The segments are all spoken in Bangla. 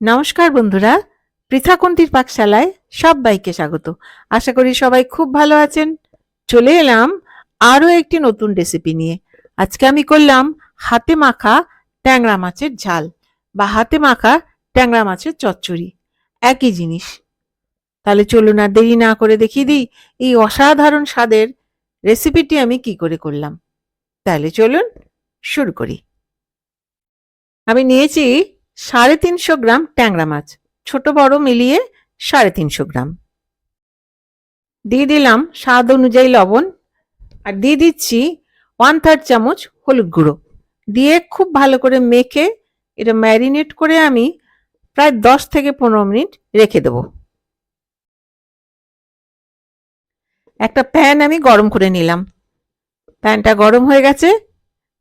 নমস্কার বন্ধুরা, পৃথাকুন্তির পাকশালায় সবাইকে স্বাগত। আশা করি সবাই খুব ভালো আছেন। চলে এলাম আরও একটি নতুন রেসিপি নিয়ে। আজকে আমি করলাম হাতে মাখা ট্যাংরা মাছের ঝাল বা হাতে মাখা ট্যাংরা মাছের চচ্চড়ি। একই জিনিস। তাহলে চলুন আর দেরি না করে দেখিয়ে দিই এই অসাধারণ স্বাদের রেসিপিটি আমি কি করে করলাম। তাহলে চলুন শুরু করি। আমি নিয়েছি সাড়ে তিনশো গ্রাম ট্যাংরা মাছ। ছোট বড় মিলিয়ে সাড়ে তিনশো গ্রাম। দিয়ে দিলাম স্বাদ অনুযায়ী লবণ আর দিয়ে দিচ্ছি ওয়ান থার্ড চামচ হলুদ গুঁড়ো। দিয়ে খুব ভালো করে মেখে এটা ম্যারিনেট করে আমি প্রায় দশ থেকে পনেরো মিনিট রেখে দেব। একটা প্যান আমি গরম করে নিলাম। প্যানটা গরম হয়ে গেছে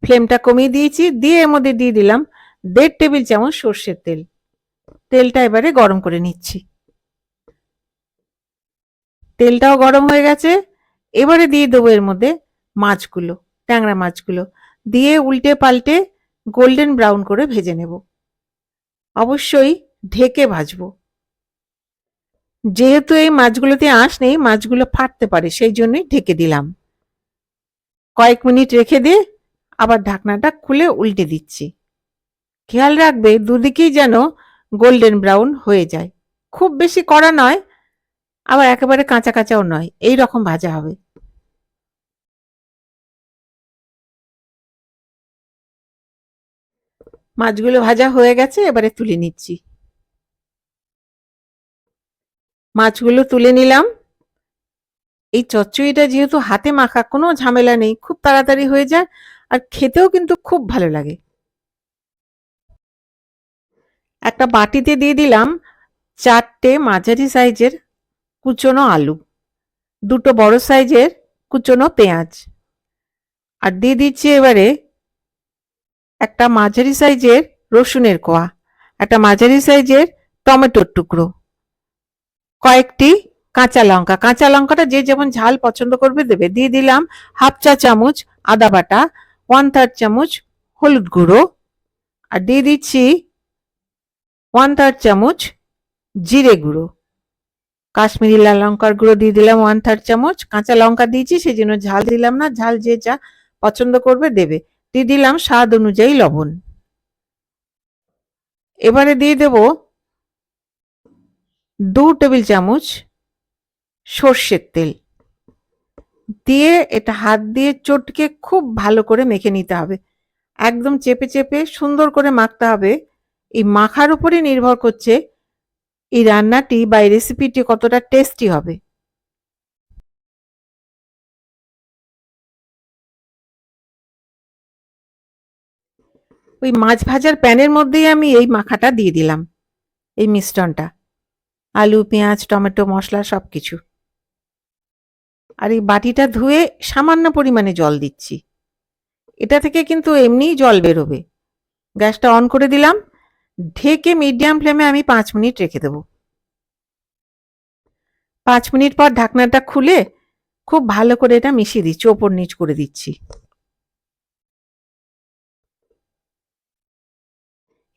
ফ্লেমটা কমিয়ে দিয়েছি, দিয়ে এর মধ্যে দিয়ে দিলাম দেড় টেবিল চামচ সর্ষের তেল। তেলটা এবারে গরম করে নিচ্ছি। তেলটাও গরম হয়ে গেছে। এবারে দিয়ে দেবো এর মধ্যে মাছগুলো, ট্যাংরা মাছগুলো। দিয়ে উল্টে পাল্টে গোল্ডেন ব্রাউন করে ভেজে নেব। অবশ্যই ঢেকে ভাজবো। যেহেতু এই মাছগুলোতে আঁশ নেই, মাছগুলো ফাটতে পারে, সেই জন্যই ঢেকে দিলাম। কয়েক মিনিট রেখে দিয়ে আবার ঢাকনাটা খুলে উল্টে দিচ্ছি। খেয়াল রাখবে দুদিকেই যেন গোল্ডেন ব্রাউন হয়ে যায়। খুব বেশি কড়া নয়, আবার একেবারে কাঁচা কাঁচাও নয়, এই রকম ভাজা হবে। মাছগুলো ভাজা হয়ে গেছে, এবারে তুলে নিচ্ছি। মাছগুলো তুলে নিলাম। এই চচ্চড়িটা যেহেতু হাতে মাখা, কোনো ঝামেলা নেই, খুব তাড়াতাড়ি হয়ে যায়, আর খেতেও কিন্তু খুব ভালো লাগে। একটা বাটিতে দিয়ে দিলাম চারটে মাঝারি সাইজের কুচনো আলু, দুটো বড় সাইজের কুচনো পেঁয়াজ। আর দিয়ে দিচ্ছি এবারে একটা মাঝারি সাইজের রসুনের কোয়া, একটা মাঝারি সাইজের টমেটোর টুকরো, কয়েকটি কাঁচা লঙ্কা। কাঁচা লঙ্কাটা যে যেমন ঝাল পছন্দ করবে দেবে। দিয়ে দিলাম হাফ চা চামচ আদা বাটা ওয়ান থার্ড চামচ হলুদ গুঁড়ো। আর দিয়ে দিচ্ছি ওয়ান থার্ড চামচ জিরে গুঁড়ো। কাশ্মীরি লাল লঙ্কার গুঁড়ো দিয়ে দিলাম ওয়ান থার্ড চামচ। কাঁচা লঙ্কা দিয়েছি সেই জন্য ঝাল দিলাম না, ঝাল যে যা পছন্দ করবে দেবে। দিয়ে দিলাম স্বাদ অনুযায়ী লবণ। এবারে দিয়ে দেব দু টেবিল চামচ সর্ষের তেল। দিয়ে এটা হাত দিয়ে চটকে খুব ভালো করে মেখে নিতে হবে। একদম চেপে চেপে সুন্দর করে মাখতে হবে। এই মাখার উপরে নির্ভর করছে এই রান্নাটি বা এই রেসিপিটি কতটা টেস্টি হবে। ওই মাছ ভাজার প্যানের মধ্যেই আমি এই মাখাটা দিয়ে দিলাম, এই মিশ্রণটা। আলু, পেঁয়াজ, টমেটো, মশলা সব কিছু আর এই বাটিটা ধুয়ে সামান্য পরিমাণে জল দিচ্ছি। এটা থেকে কিন্তু এমনিই জল বেরোবে। গ্যাসটা অন করে দিলাম ঢেকে মিডিয়াম ফ্লেমে আমি পাঁচ মিনিট রেখে দেব। পাঁচ মিনিট পর ঢাকনাটা খুলে খুব ভালো করে এটা মিশিয়ে দিচ্ছি, ওপর নিচ করে দিচ্ছি।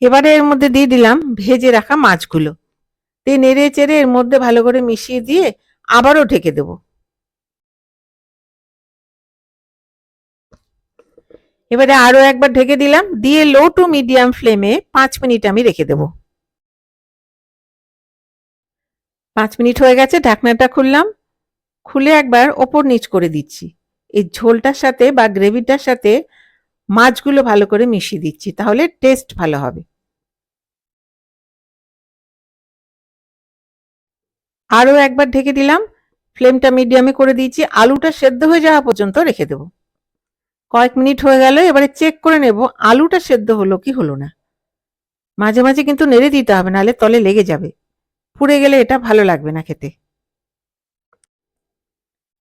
এবারে এর মধ্যে দিয়ে দিলাম ভেজে রাখা মাছগুলো। দিয়ে নেড়ে চেড়ে এর মধ্যে ভালো করে মিশিয়ে দিয়ে আবারও ঢেকে দেব। এবারে আরও একবার ঢেকে দিলাম, দিয়ে লো টু মিডিয়াম ফ্লেমে পাঁচ মিনিট আমি রেখে দেব। পাঁচ মিনিট হয়ে গেছে, ঢাকনাটা খুললাম, খুলে একবার ওপর নিচ করে দিচ্ছি। এই ঝোলটার সাথে বা গ্রেভিটার সাথে মাছগুলো ভালো করে মিশিয়ে দিচ্ছি, তাহলে টেস্ট ভালো হবে। আরও একবার ঢেকে দিলাম ফ্লেমটা মিডিয়ামে করে দিয়েছি, আলুটা সেদ্ধ হয়ে যাওয়া পর্যন্ত রেখে দেবো। কয়েক মিনিট হয়ে গেল, এবারে চেক করে নেব আলুটা সেদ্ধ হলো কি হলো না। মাঝে মাঝে কিন্তু নেড়ে দিতে হবে, নাহলে তলে লেগে যাবে। পুড়ে গেলে এটা ভালো লাগবে না খেতে।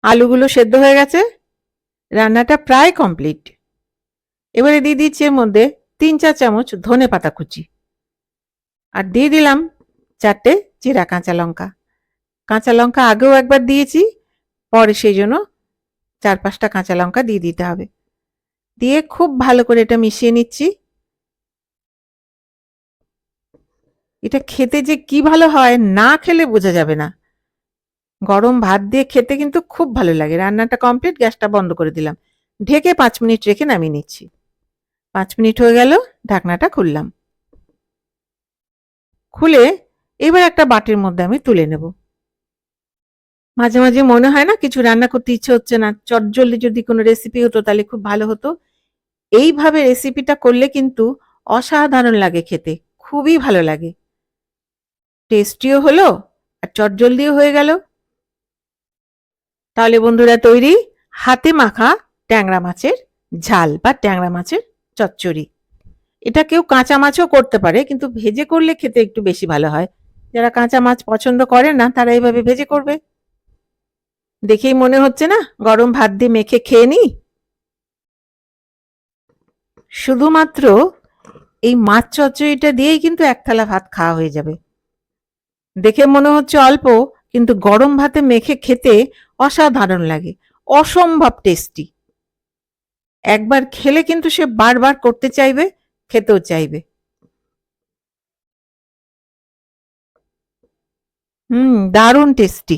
আলুগুলো সেদ্ধ হয়ে গেছে, রান্নাটা প্রায় কমপ্লিট এবারে দিয়ে দিচ্ছি এর মধ্যে তিন চার চামচ ধনে পাতা কুচি। আর দিয়ে দিলাম চারটে চিরা কাঁচা লঙ্কা। কাঁচা লঙ্কা আগেও একবার দিয়েছি, পরে সেই জন্য চার পাঁচটা কাঁচা লঙ্কা দিয়ে দিতে হবে। দিয়ে খুব ভালো করে এটা মিশিয়ে নিচ্ছি। এটা খেতে যে কি ভালো হয় না খেলে বোঝা যাবে না। গরম ভাত দিয়ে খেতে কিন্তু খুব ভালো লাগে। রান্নাটা কমপ্লিট গ্যাসটা বন্ধ করে দিলাম। ঢেকে পাঁচ মিনিট রেখে নামিয়ে নিচ্ছি। পাঁচ মিনিট হয়ে গেল, ঢাকনাটা খুললাম। খুলে এবার একটা বাটির মধ্যে আমি তুলে নেব। মাঝে মাঝে মনে হয় না কিছু রান্না করতে ইচ্ছে হচ্ছে না। চটজলদি যদি কোনো রেসিপি হতো তাহলে খুব ভালো হতো। এইভাবে রেসিপিটা করলে কিন্তু অসাধারণ লাগে খেতে, খুবই ভালো লাগে। টেস্টিও হলো আর চটজলদিও হয়ে গেল। তাহলে বন্ধুরা তৈরি হাতে মাখা ট্যাংরা মাছের ঝাল বা ট্যাংরা মাছের চচ্চড়ি। এটা কেউ কাঁচা মাছও করতে পারে, কিন্তু ভেজে করলে খেতে একটু বেশি ভালো হয়। যারা কাঁচা মাছ পছন্দ করে না, তারা এইভাবে ভেজে করবে। দেখেই মনে হচ্ছে না, গরম ভাত দিয়ে মেখে খেয়ে নি? শুধুমাত্র এই মাছ চচ্চড়িটা দিয়েই কিন্তু এক থালা ভাত খাওয়া হয়ে যাবে। দেখে মনে হচ্ছে অল্প, কিন্তু গরম ভাতে মেখে খেতে অসাধারণ লাগে, অসম্ভব টেস্টি। একবার খেলে কিন্তু সে বারবার করতে চাইবে, খেতেও চাইবে। হুম, দারুণ টেস্টি।